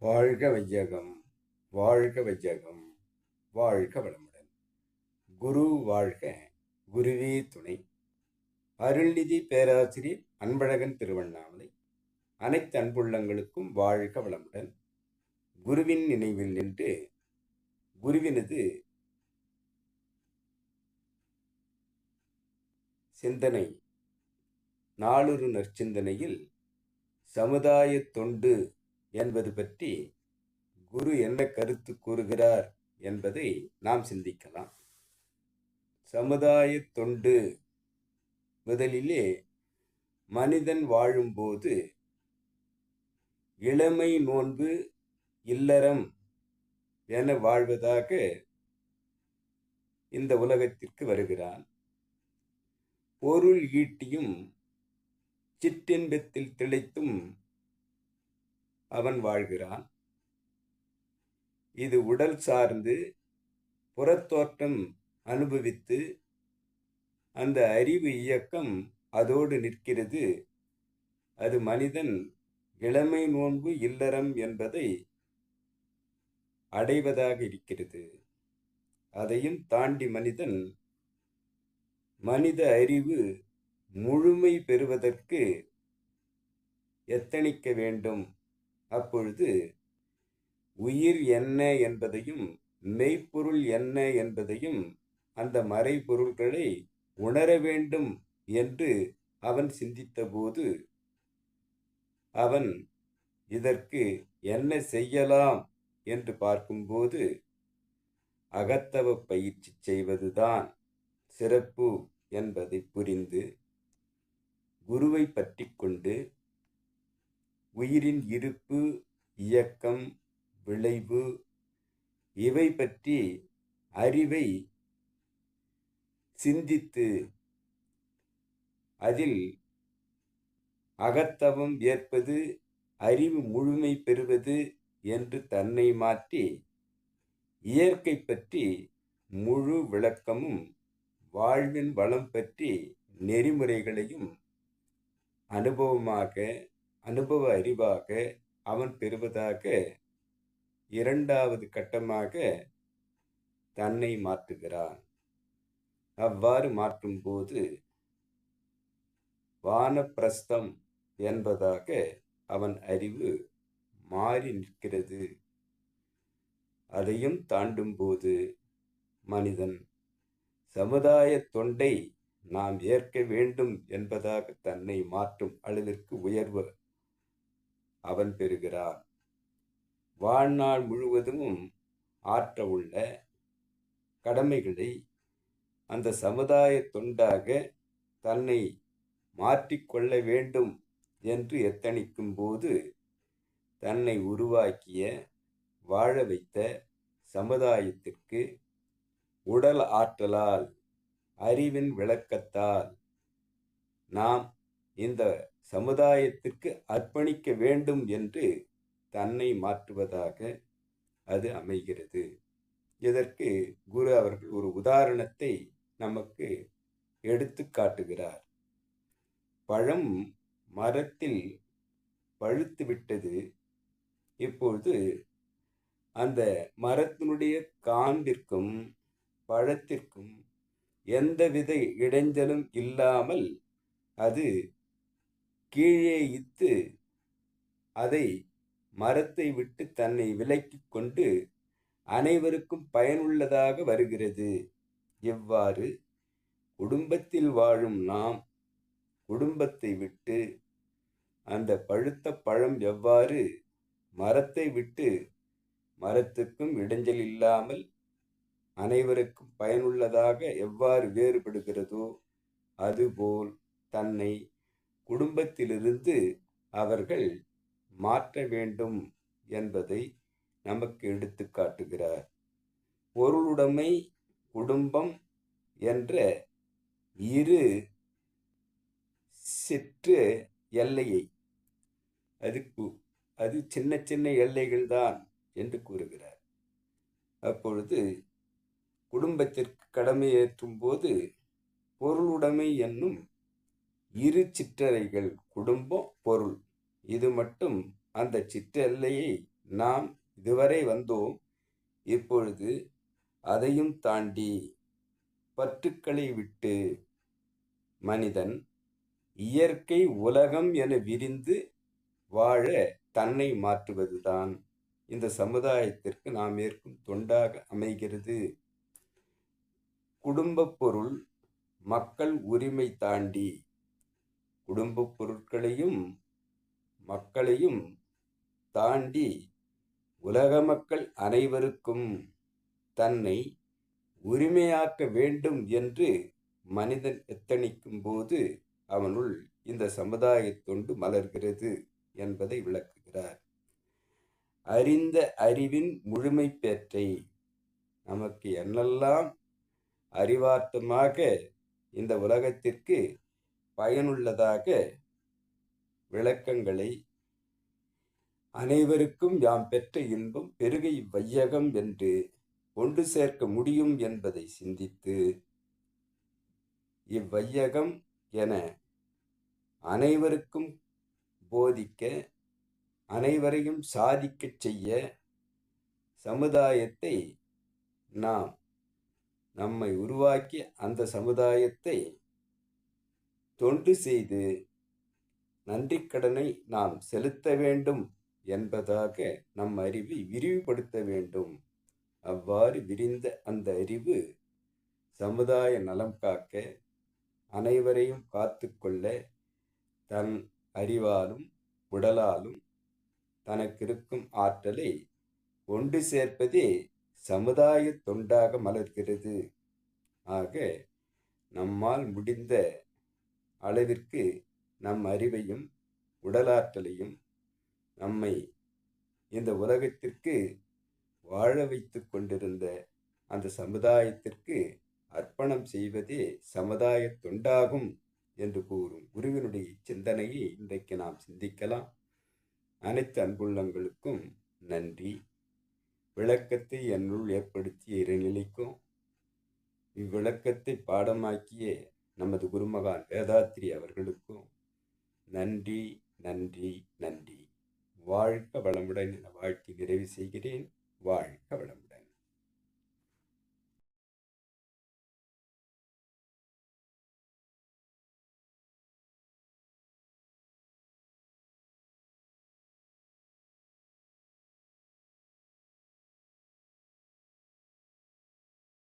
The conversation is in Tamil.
வாழ்க வையகம் வாழ்க வையகம் வாழ்க வளமுடன். குரு வாழ்க குருவே துணை. அருள்நிதி பேராசிரியர் அன்பழகன் திருவண்ணாமலை. அனைத்து அன்புள்ளங்களுக்கும் வாழ்க வளமுடன். குருவின் நினைவில் நின்று குருவினது சிந்தனை நாளொரு நற்சிந்தனையில் சமுதாய தொண்டு என்பது பற்றி குரு என்ன கருத்து கூறுகிறார் என்பதை நாம் சிந்திக்கலாம். சமுதாய தொண்டு முதலிலே மனிதன் வாழும்போது இளமை நோன்பு இல்லறம் என வாழ்வதாக இந்த உலகத்திற்கு வருகிறான். பொருள் ஈட்டியும் சிற்றின்பத்தில் திளைத்தும் அவன் வாழ்கிறான். இது உடல் சார்ந்து புறத்தோற்றம் அனுபவித்து அந்த அறிவு இயக்கம் அதோடு நிற்கிறது. அது மனிதன் இளமை நோன்பு இல்லறம் என்பதை அடைவதாக இருக்கிறது. அதையும் தாண்டி மனிதன் மனித அறிவு முழுமை பெறுவதற்கு எத்தனிக்க வேண்டும்? அப்பொழுது உயிர் என்ன என்பதையும் மெய்ப்பொருள் என்ன என்பதையும் அந்த மறைபொருள்களை உணர வேண்டும் என்று அவன் சிந்தித்தபோது அவன் இதற்கு என்ன செய்யலாம் என்று பார்க்கும்போது அகத்தவ பயிற்சி செய்வதுதான் சிறப்பு என்பதை புரிந்து குருவை பற்றி கொண்டு உயிரின் இருப்பு இயக்கம் விளைவு இவை பற்றி அறிவை சிந்தித்து அதில் அகத்தவம் ஏற்பது அறிவு முழுமை பெறுவது என்று தன்னை மாற்றி இயற்கை பற்றி முழு விளக்கமும் வாழ்வின் வளம் பற்றி நெறிமுறைகளையும் அனுபவமாக அனுபவ அறிவாக அவன் பெறுவதாக இரண்டாவது கட்டமாக தன்னை மாற்றுகிறான். அவ்வாறு மாற்றும்போது வானப்பிரஸ்தம் என்பதாக அவன் அறிவு மாறி நிற்கிறது. அதையும் தாண்டும்போது மனிதன் சமுதாய தொண்டை நாம் ஏற்க வேண்டும் என்பதாக தன்னை மாற்றும் அளவிற்கு உயர்வு அவன் பெறுகிறான். வாழ்நாள் முழுவதும் ஆற்ற உள்ள கடமைகளை அந்த சமுதாய தொண்டாக தன்னை மாற்றிக்கொள்ள வேண்டும் என்று எத்தனிக்கும் போது தன்னை உருவாக்கிய வாழ வைத்த சமுதாயத்திற்கு உடல் ஆற்றலால் அறிவின் விளக்கத்தால் நாம் இந்த சமுதாயத்திற்கு அர்ப்பணிக்க வேண்டும் என்று தன்னை மாற்றுவதாக அது அமைகிறது. இதற்கு குரு அவர்கள் ஒரு உதாரணத்தை நமக்கு எடுத்து காட்டுகிறார். பழம் மரத்தில் பழுத்து விட்டது. இப்பொழுது அந்த மரத்தினுடைய காண்பிற்கும் பழத்திற்கும் எந்தவித இடைஞ்சலும் இல்லாமல் அது கீழே இத்து அதை மரத்தை விட்டு தன்னை விலக்கி கொண்டு அனைவருக்கும் பயனுள்ளதாக வருகிறது. எவ்வாறு குடும்பத்தில் வாழும் நாம் குடும்பத்தை விட்டு அந்த பழுத்த பழம் எவ்வாறு மரத்தை விட்டு மரத்துக்கும் இடைஞ்சல் இல்லாமல் அனைவருக்கும் பயனுள்ளதாக எவ்வாறு வேறுபடுகிறதோ அதுபோல் தன்னை குடும்பத்திலிருந்து அவர்கள் மாற்ற வேண்டும் என்பதை நமக்கு எடுத்து காட்டுகிறார். பொருளுடைமை குடும்பம் என்ற இரு சிற்று எல்லையை அது அது சின்ன சின்ன எல்லைகள் தான் என்று கூறுகிறார். அப்பொழுது குடும்பத்திற்கு கடமையேற்றும் போது பொருளுடைமை என்னும் இரு சிற்றறைகள் குடும்பம் பொருள். இது மட்டும் அந்த சிற்றெல்லையை நாம் இதுவரை வந்தோம். இப்பொழுது அதையும் தாண்டி பற்றுக்களை விட்டு மனிதன் இயற்கை உலகம் என விரிந்து வாழ தன்னை மாற்றுவதுதான். இந்த சமுதாயத்திற்கு நாம் ஏற்கும் தொண்டாக அமைகிறது. குடும்பப் பொருள் மக்கள் உரிமை தாண்டி குடும்பப் பொருட்களையும் மக்களையும் தாண்டி உலக மக்கள் அனைவருக்கும் தன்னை உரிமையாக்க வேண்டும் என்று மனிதன் எத்தனிக்கும் போது அவனுள் இந்த சமுதாயத்தொண்டு மலர்கிறது என்பதை விளக்குகிறார். அறிந்த அறிவின் முழுமை பேற்றை நமக்கு என்னெல்லாம் அறிவார்த்தமாக இந்த உலகத்திற்கு பயனுள்ளதாக விளக்கங்களை அனைவருக்கும் யாம் பெற்ற இன்பம் பெருகை வையகம் என்று கொண்டு சேர்க்க முடியும் என்பதை சிந்தித்து இவ்வையகம் என அனைவருக்கும் போதிக்க அனைவரையும் சாதிக்கச் செய்ய சமுதாயத்தை நாம் நம்மை உருவாக்கி அந்த சமுதாயத்தை தொண்டு செய்து நன்றிக்கடனை நாம் செலுத்த வேண்டும் என்பதாக நம் அறிவை விரிவுபடுத்த வேண்டும். அவ்வாறு விரிந்த அந்த அறிவு சமுதாய நலம் காக்க அனைவரையும் காத்து கொள்ள தன் அறிவாலும் உடலாலும் தனக்கிருக்கும் ஆற்றலை கொண்டு சேர்ப்பதே சமுதாய தொண்டாக மலர்கிறது. ஆக நம்மால் முடிந்த அளவிற்கு நம் அறிவையும் உடலாற்றலையும் நம்மை இந்த உலகத்திற்கு வாழ வைத்து கொண்டிருந்த அந்த சமுதாயத்திற்கு அர்ப்பணம் செய்வதே சமுதாய தொண்டாகும் என்று கூறும் குருவினுடைய சிந்தனையை இன்றைக்கு நாம் சிந்திக்கலாம். அனைத்து அன்புள்ளங்களுக்கும் நன்றி. விளக்கத்தை என்னுள் ஏற்படுத்திய இறைநிலைக்கும் இவ்விளக்கத்தை பாடமாக்கிய நமது குருமகான் வேதாத்ரி அவர்களுக்கும் நன்றி நன்றி நன்றி. வாழ்க வளமுடன் என வாழ்த்தி நிறைவு செய்கிறேன். வாழ்க